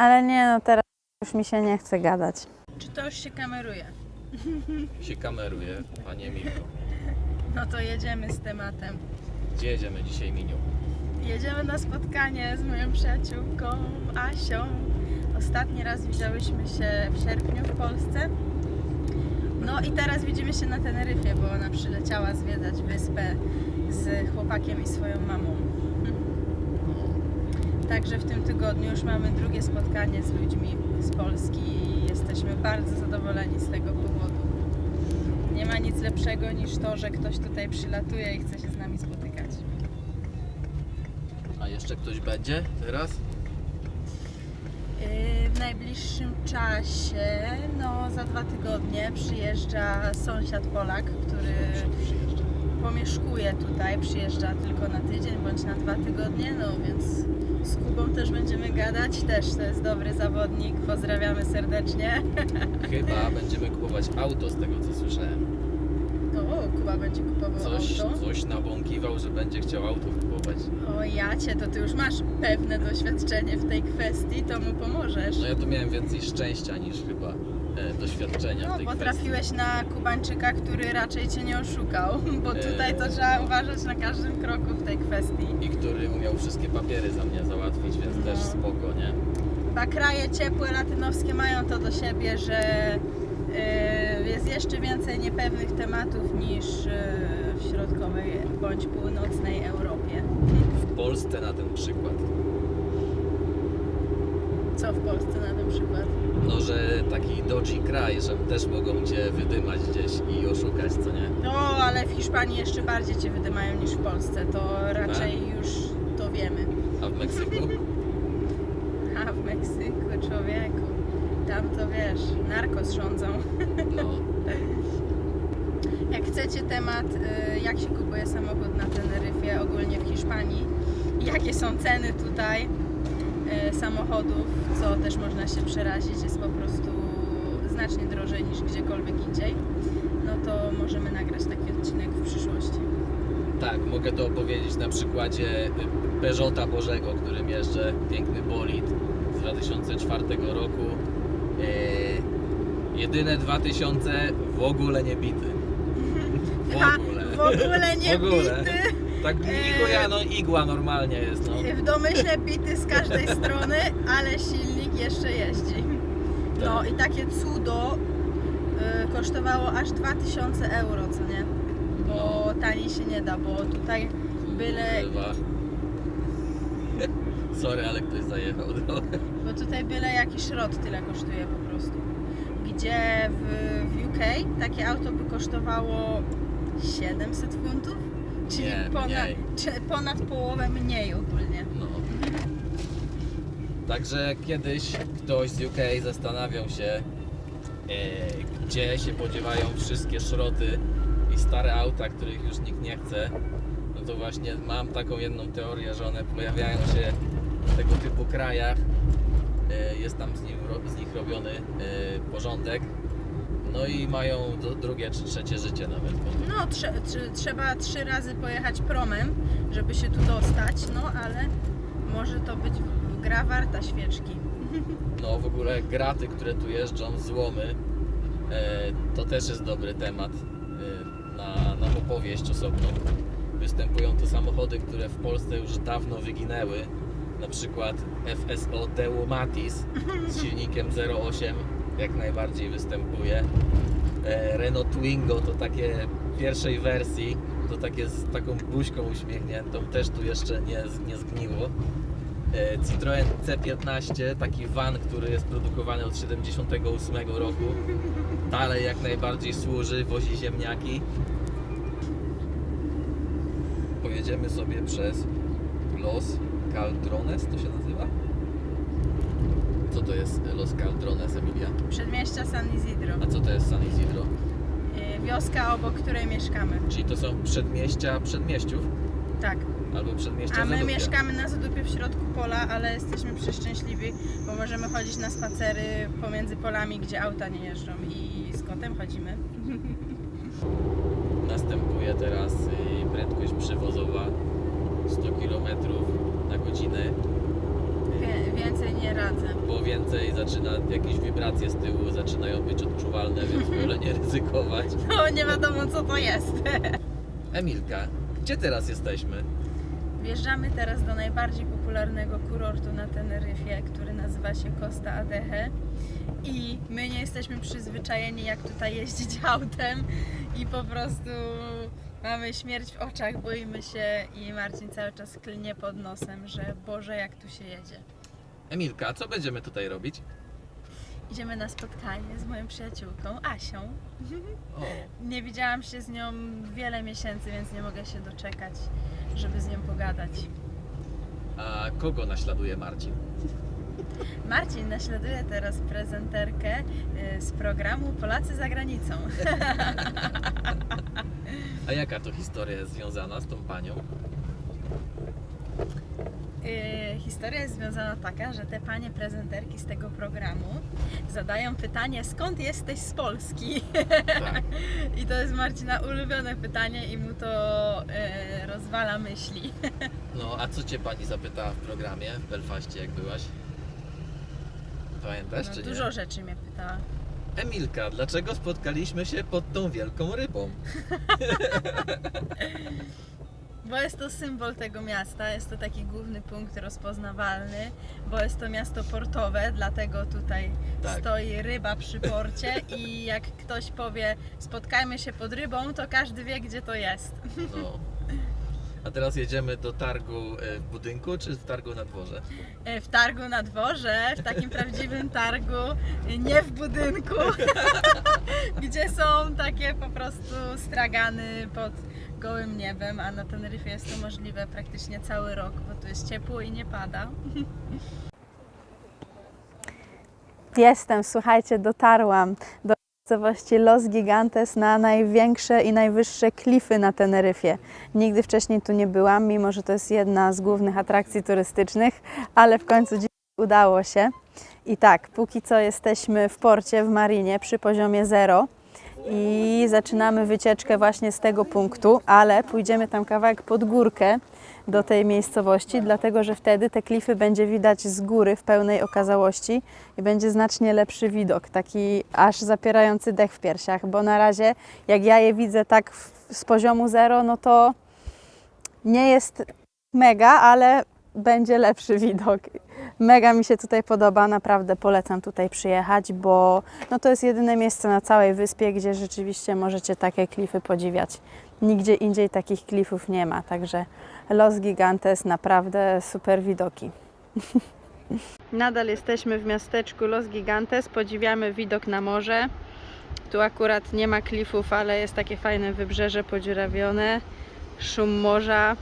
Ale nie, no teraz już mi się nie chce gadać. Czy to już się kameruje? się kameruje, panie Miniu. No to jedziemy z tematem. Gdzie jedziemy dzisiaj, Miniu? Jedziemy na spotkanie z moją przyjaciółką Asią. Ostatni raz widziałyśmy się w sierpniu w Polsce. No i teraz widzimy się na Teneryfie, bo ona przyleciała zwiedzać wyspę z chłopakiem i swoją mamą. Także w tym tygodniu już mamy drugie spotkanie z ludźmi z Polski i jesteśmy bardzo zadowoleni z tego powodu. Nie ma nic lepszego niż to, że ktoś tutaj przylatuje i chce się z nami spotykać. A jeszcze ktoś będzie teraz? Yy, W najbliższym czasie, no za dwa tygodnie, przyjeżdża sąsiad Polak, który. Pomieszkuje tutaj, przyjeżdża tylko na tydzień bądź na dwa tygodnie, no więc z Kubą też będziemy gadać, też to jest dobry zawodnik, pozdrawiamy serdecznie. Chyba będziemy kupować auto z tego co słyszałem. O, Kuba będzie kupował Coś, auto. coś nabąkiwał, że będzie chciał auto kupować. O jacie, to ty już masz pewne doświadczenie w tej kwestii, to mu pomożesz. No ja tu miałem więcej szczęścia niż chyba e, doświadczenia No, w tej bo kwestii. trafiłeś na Kubańczyka, który raczej cię nie oszukał, bo tutaj to trzeba uważać na każdym kroku w tej kwestii. I który umiał wszystkie papiery za mnie załatwić, więc No. też spoko, nie? Chyba kraje ciepłe, latynoskie mają to do siebie, że y, jest jeszcze więcej niepewnych tematów niż y, w środkowej bądź północnej Europie. W Polsce na ten przykład. Co w Polsce na ten przykład? No, że taki dodgy kraj, że też mogą cię wydymać gdzieś i oszukać, co nie? No, ale w Hiszpanii jeszcze bardziej cię wydymają niż w Polsce, to raczej Tak? już to wiemy. A w Meksyku? A w Meksyku, człowieku, tam to wiesz, narkos rządzą. No. Chcecie temat, y, jak się kupuje samochód na Teneryfie, ogólnie w Hiszpanii, jakie są ceny tutaj y, samochodów, co też można się przerazić, jest po prostu znacznie drożej niż gdziekolwiek indziej, no to możemy nagrać taki odcinek w przyszłości. Tak, mogę to opowiedzieć na przykładzie y, Peugeota Bożego, którym jeżdżę. Piękny bolid z 2004 roku. Jedyne 2000 w ogóle nie bity. W ogóle. w ogóle nie W ogóle. bity. Tak Eee. eee... no igła normalnie jest, no. W domyśle bity z każdej strony, ale silnik jeszcze jeździ. No Tak. i takie cudo y, kosztowało aż 2000 euro, co nie? Bo No. taniej się nie da, bo tutaj byle, Kurwa. Sorry, ale ktoś zajechał drogę. bo tutaj byle jaki szrot tyle kosztuje po prostu. Gdzie w, w UK takie auto by kosztowało 700 funtów? Czyli Nie, ponad, mniej. czy ponad połowę mniej ogólnie. No. Także kiedyś ktoś z UK zastanawiał się, e, gdzie się podziewają wszystkie szroty i stare auta, których już nikt nie chce, no to właśnie mam taką jedną teorię, że one pojawiają się w tego typu krajach. E, jest tam z, nim, ro- z nich robiony e, porządek. No i mają drugie czy trzecie życie nawet. Bo No, trze, trze, trzeba trzy razy pojechać promem, żeby się tu dostać, no ale może to być gra warta świeczki. No w ogóle graty, które tu jeżdżą, złomy, e, to też jest dobry temat e, na, na opowieść osobną. Występują tu samochody, które w Polsce już dawno wyginęły. Na przykład FSO Deo Matiz z silnikiem 0.8 jak najbardziej występuje. E, Renault Twingo to takie pierwszej wersji, to takie z taką buźką uśmiechniętą, też tu jeszcze nie, nie zgniło. E, Citroen C15, taki van, który jest produkowany od 78 roku. Dalej jak najbardziej służy, wozi ziemniaki. Pojedziemy sobie przez Los Caldrones, to się nazywa? Co to jest Los Caldrones, Emilia? Przedmieścia San Isidro, A co to jest San Isidro? y, wioska obok której mieszkamy. Czyli to są przedmieścia przedmieściów? Tak. Albo przedmieścia A my Zadupia. mieszkamy na Zadupie w środku pola, ale jesteśmy przeszczęśliwi, bo możemy chodzić na spacery pomiędzy polami, gdzie auta nie jeżdżą i z kotem chodzimy. Następuje teraz y, prędkość przewozowa 100 km na godzinę. Więcej nie radzę. bo więcej zaczyna, jakieś wibracje z tyłu zaczynają być odczuwalne, więc wolę nie ryzykować. No nie wiadomo co to jest. Emilka, gdzie teraz jesteśmy? Wjeżdżamy teraz do najbardziej popularnego kurortu na Teneryfie, który nazywa się Costa Adeje. I my nie jesteśmy przyzwyczajeni jak tutaj jeździć autem i po prostu mamy śmierć w oczach, boimy się i Marcin cały czas klnie pod nosem, że Boże jak tu się jedzie. Emilka, co będziemy tutaj robić? Idziemy na spotkanie z moją przyjaciółką Asią. O, Nie widziałam się z nią wiele miesięcy, więc nie mogę się doczekać, żeby z nią pogadać. a kogo naśladuje Marcin? Marcin naśladuje teraz prezenterkę y, z programu Polacy za granicą. A jaka to historia jest związana z tą panią? Y, Historia jest związana taka, że te panie prezenterki z tego programu zadają pytanie, skąd jesteś z Polski? Tak. I to jest Marcina ulubione pytanie i mu to y, rozwala myśli. No, a co cię pani zapytała w programie w Belfaście, jak byłaś? Pamiętasz, No, czy dużo nie? rzeczy mnie pytała. Emilka, dlaczego spotkaliśmy się pod tą wielką rybą? Bo jest to symbol tego miasta, jest to taki główny punkt rozpoznawalny, bo jest to miasto portowe, dlatego tutaj Tak. stoi ryba przy porcie i jak ktoś powie spotkajmy się pod rybą, to każdy wie gdzie to jest. No. A teraz jedziemy do targu e, w budynku, czy w targu na dworze? E, W targu na dworze, w takim prawdziwym targu, e, nie w budynku, gdzie są takie po prostu stragany pod gołym niebem, a na Teneryfie jest to możliwe praktycznie cały rok, bo tu jest ciepło i nie pada. Jestem, słuchajcie, dotarłam do miejscowości Los Gigantes na największe i najwyższe klify na Teneryfie. Nigdy wcześniej tu nie byłam, mimo że to jest jedna z głównych atrakcji turystycznych, ale w końcu dziś udało się. I tak, póki co jesteśmy w porcie, w marinie przy poziomie zero i zaczynamy wycieczkę właśnie z tego punktu, ale pójdziemy tam kawałek pod górkę do tej miejscowości, dlatego że wtedy te klify będzie widać z góry w pełnej okazałości i będzie znacznie lepszy widok, taki aż zapierający dech w piersiach, bo na razie jak ja je widzę tak z poziomu zero, no to nie jest mega, ale będzie lepszy widok. Mega mi się tutaj podoba, naprawdę polecam tutaj przyjechać, bo no to jest jedyne miejsce na całej wyspie, gdzie rzeczywiście możecie takie klify podziwiać. Nigdzie indziej takich klifów nie ma, także Los Gigantes naprawdę super widoki. Nadal jesteśmy w miasteczku Los Gigantes, podziwiamy widok na morze. Tu akurat nie ma klifów, ale jest takie fajne wybrzeże podziurawione, szum morza,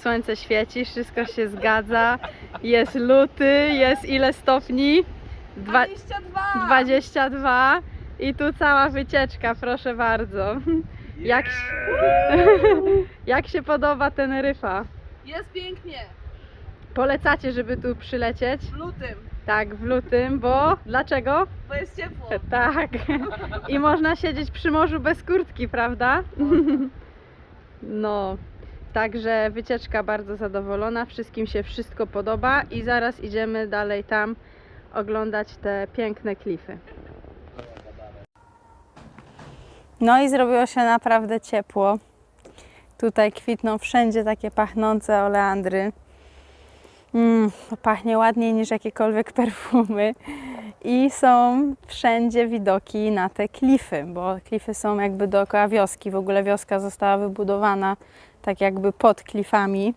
słońce świeci, wszystko się zgadza. Jest luty, jest ile stopni? Dwa, 22! 22 i tu cała wycieczka, proszę bardzo. Jak, jak się podoba Teneryfa? Jest pięknie, Polecacie, żeby tu przylecieć? w lutym, Tak, w lutym, bo dlaczego? bo jest ciepło. Tak. I można siedzieć przy morzu bez kurtki, prawda? No. Także wycieczka bardzo zadowolona, wszystkim się wszystko podoba i zaraz idziemy dalej tam oglądać te piękne klify. No i zrobiło się naprawdę ciepło. Tutaj kwitną wszędzie takie pachnące oleandry. Mm, pachnie ładniej niż jakiekolwiek perfumy. I są wszędzie widoki na te klify, bo klify są jakby dookoła wioski. W ogóle wioska została wybudowana tak jakby pod klifami.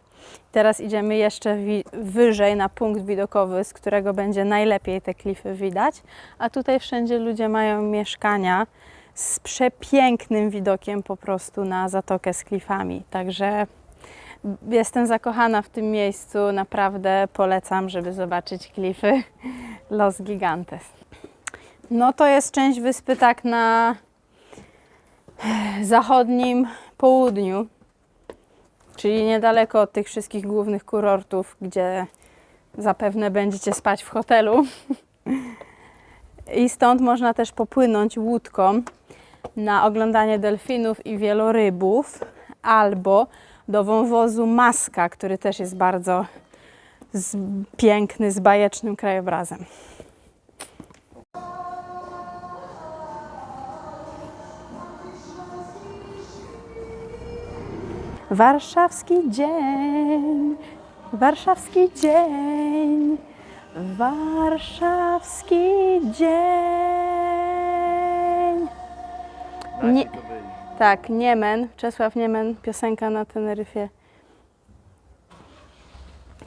Teraz idziemy jeszcze wyżej na punkt widokowy, z którego będzie najlepiej te klify widać. A tutaj wszędzie ludzie mają mieszkania z przepięknym widokiem po prostu na zatokę z klifami. Także jestem zakochana w tym miejscu. Naprawdę polecam, żeby zobaczyć klify Los Gigantes. No to jest część wyspy tak na zachodnim południu, czyli niedaleko od tych wszystkich głównych kurortów, gdzie zapewne będziecie spać w hotelu. I stąd można też popłynąć łódką na oglądanie delfinów i wielorybów, albo do wąwozu Maska, który też jest bardzo piękny, z bajecznym krajobrazem. Warszawski dzień, warszawski dzień, warszawski dzień. Nie, tak, Niemen, Czesław Niemen, piosenka na Teneryfie.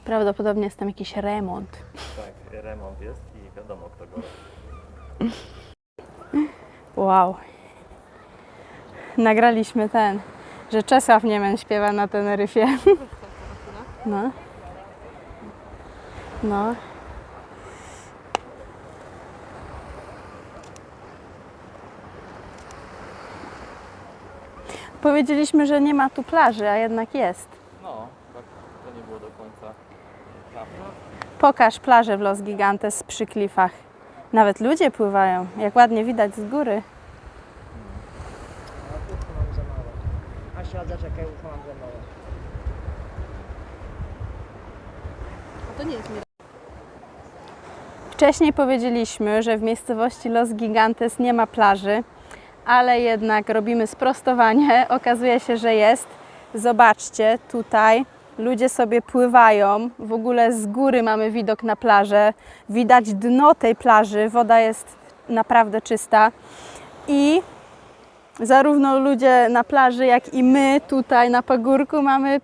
Prawdopodobnie jest tam jakiś remont. Tak, remont jest i wiadomo kto go Wow. Nagraliśmy ten, że Czesław Niemen śpiewa na Teneryfie. No. No. Powiedzieliśmy, że nie ma tu plaży, a jednak jest. No, tak to nie było do końca prawda. Pokaż plażę w Los Gigantes przy klifach. Nawet ludzie pływają, jak ładnie widać z góry. A ucho mam za małe. Asia, mam za małe. Wcześniej powiedzieliśmy, że w miejscowości Los Gigantes nie ma plaży, ale jednak robimy sprostowanie. Okazuje się, że jest. Zobaczcie, tutaj ludzie sobie pływają. W ogóle z góry mamy widok na plażę. Widać dno tej plaży. Woda jest naprawdę czysta. I zarówno ludzie na plaży, jak i my tutaj na pagórku mamy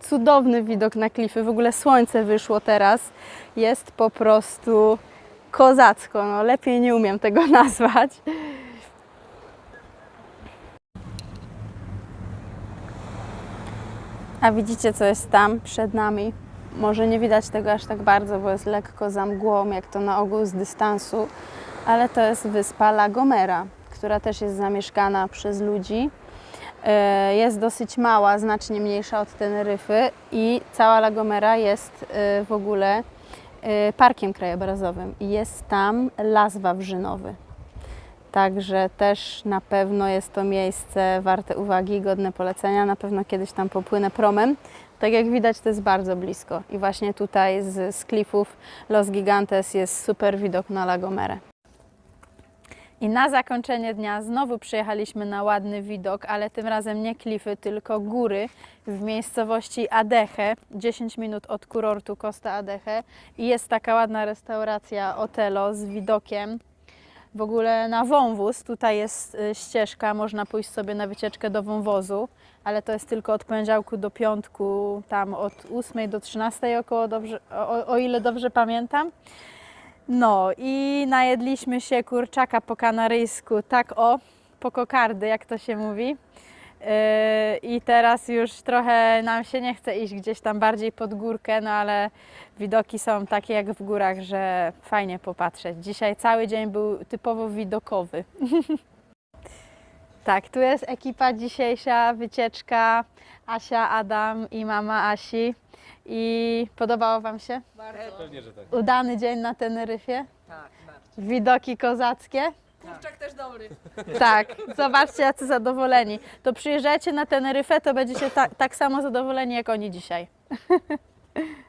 cudowny widok na klify. W ogóle słońce wyszło teraz. Jest po prostu kozacko. No, lepiej nie umiem tego nazwać. A widzicie, co jest tam przed nami? Może nie widać tego aż tak bardzo, bo jest lekko za mgłą, jak to na ogół z dystansu, ale to jest wyspa La Gomera, która też jest zamieszkana przez ludzi. E, Jest dosyć mała, znacznie mniejsza od Teneryfy i cała La Gomera jest e, w ogóle e, parkiem krajobrazowym jest tam las wawrzynowy. Także też na pewno jest to miejsce warte uwagi, godne polecenia. Na pewno kiedyś tam popłynę promem. Tak jak widać, to jest bardzo blisko. I właśnie tutaj z, z klifów Los Gigantes jest super widok na La Gomerę. I na zakończenie dnia znowu przyjechaliśmy na ładny widok, ale tym razem nie klify, tylko góry w miejscowości Adeche, 10 minut od kurortu Costa Adeche. I jest taka ładna restauracja Otelo z widokiem w ogóle na wąwóz. Tutaj jest y, ścieżka, można pójść sobie na wycieczkę do wąwozu, ale to jest tylko od poniedziałku do piątku, tam od 8 do 13 około, dobrze, o, o ile dobrze pamiętam. No i najedliśmy się kurczaka po kanaryjsku, tak o, po kokardy, jak to się mówi. Yy, I teraz już trochę nam się nie chce iść gdzieś tam bardziej pod górkę, no ale widoki są takie jak w górach, że fajnie popatrzeć. Dzisiaj cały dzień był typowo widokowy. tak, tu jest ekipa dzisiejsza, wycieczka Asia, Adam i mama Asi. I podobało Wam się? Pewnie, że tak. Udany dzień na Teneryfie? Tak, bardzo. Widoki kozackie? Kurczak też dobry. Tak, zobaczcie jacy zadowoleni. To przyjeżdżajcie na Teneryfę, to będziecie ta, tak samo zadowoleni jak oni dzisiaj.